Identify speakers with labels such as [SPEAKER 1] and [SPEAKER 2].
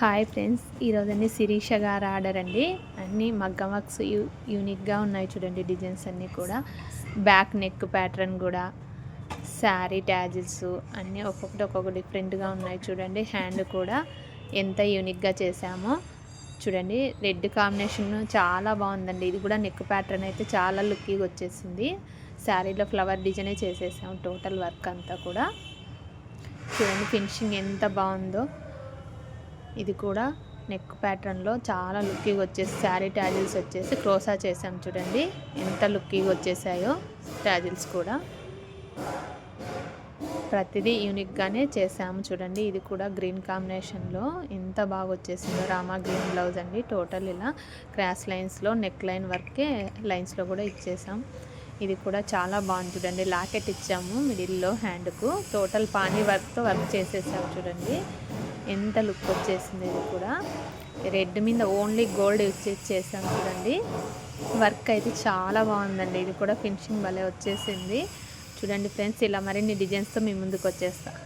[SPEAKER 1] Hi friends ఈరోజు శిరీష గారు order అండి. అన్నీ మగ్గం వర్క్స్ యూ యూనిక్గా ఉన్నాయి చూడండి డిజైన్స్ అన్నీ కూడా. బ్యాక్ నెక్ ప్యాటర్న్ కూడా శారీ ట్యాజిల్స్ అన్నీ ఒక్కొక్కటి ఒక్కొక్క డిఫరెంట్గా ఉన్నాయి చూడండి. హ్యాండ్ కూడా ఎంత యూనిక్గా చేసామో చూడండి. రెడ్ కాంబినేషన్ చాలా బాగుందండి. ఇది కూడా నెక్ ప్యాటర్న్ అయితే చాలా లుక్కీగా వచ్చేసింది. శారీలో ఫ్లవర్ డిజైనే చేసేసాము టోటల్ వర్క్ అంతా కూడా. చూడండి ఫినిషింగ్ ఎంత బాగుందో. ఇది కూడా నెక్ ప్యాటర్న్లో చాలా లుక్కీగా వచ్చేసి శారీ ట్యాజిల్స్ వచ్చేసి క్రోసా చేసాం చూడండి. ఎంత లుక్కీగా వచ్చేసాయో ట్యాజిల్స్ కూడా. ప్రతిదీ యూనిక్గానే చేసాము చూడండి. ఇది కూడా గ్రీన్ కాంబినేషన్లో ఎంత బాగా వచ్చేసిందో రామా గ్రీన్ బ్లౌజ్ అండి. టోటల్ ఇలా క్రాస్ లైన్స్లో నెక్ లైన్ వర్కే లైన్స్లో కూడా ఇచ్చేసాం. ఇది కూడా చాలా బాగుంది చూడండి. లాకెట్ ఇచ్చాము మిడిల్లో హ్యాండ్కు. టోటల్ పానీ వర్క్తో వర్క్ చేసేసాము చూడండి. ఎంత లుక్ వచ్చేసింది ఇది కూడా. రెడ్ మీద ఓన్లీ గోల్డ్ యూజ్ చేసాం చూడండి. వర్క్ అయితే చాలా బాగుందండి. ఇది కూడా ఫినిషింగ్ భలే వచ్చేసింది. చూడండి ఫ్రెండ్స్ ఇలా మరిన్ని డిజైన్స్తో మీ ముందుకు వచ్చేస్తాను